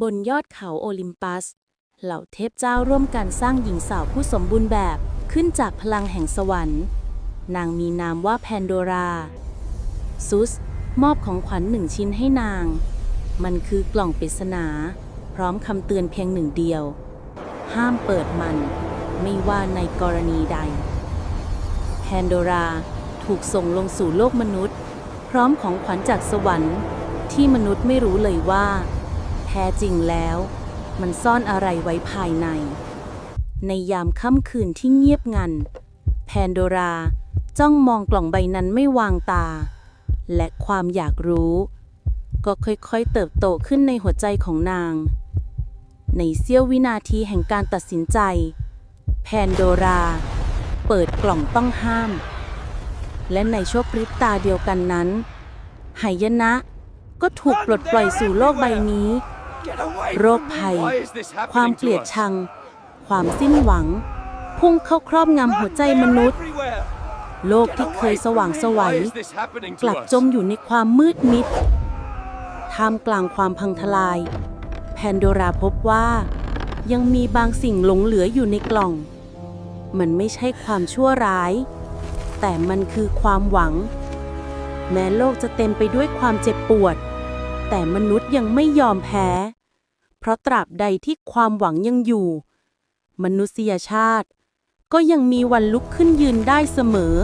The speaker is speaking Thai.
บนยอดเขาโอลิมปัส เหล่าเทพเจ้าร่วมกันสร้างหญิงสาวผู้สมบูรณ์แบบขึ้นจากพลังแห่งสวรรค์ นางมีนามว่าแพนโดราซุส มอบของขวัญหนึ่งชิ้นให้นาง มันคือกล่องปริศนา พร้อมคำเตือนเพียงหนึ่งเดียว ห้ามเปิดมัน ไม่ว่าในกรณีใด แพนโดราถูกส่งลงสู่โลกมนุษย์ พร้อมของขวัญจากสวรรค์ ที่มนุษย์ไม่รู้เลยว่า ท้จริงแล้ว มันซ่อนอะไรไว้ภายใน ในยามค่ำคืนที่เงียบงัน แพนโดราจ้องมองกล่องใบนั้นไม่วางตา และความอยากรู้ ก็ค่อยๆเติบโตขึ้นในหัวใจของนาง ในเสี้ยววินาทีแห่งการตัดสินใจ แพนโดรา เปิดกล่องต้องห้าม และในชั่วพริบตาเดียวกันนั้นหายนะก็ถูกปลดปล่อยสู่โลกใบนี้ โรคภัย ความเกลียดชัง ความสิ้นหวัง พุ่งเข้าครอบงำหัวใจมนุษย์ โลกที่เคยสว่างไสวัยกลับจมอยู่ในความมืดมิดท่ามกลางความพังทลาย แพนโดราพบว่า ยังมีบางสิ่งหลงเหลืออยู่ในกล่อง มันไม่ใช่ความชั่วร้าย แต่มันคือความหวัง แม้โลกจะเต็มไปด้วยความเจ็บปวด แต่มนุษย์ยังไม่ยอมแพ้ เพราะตราบใดที่ความหวังยังอยู่ มนุษยชาติ ก็ยังมีวันลุกขึ้นยืนได้เสมอ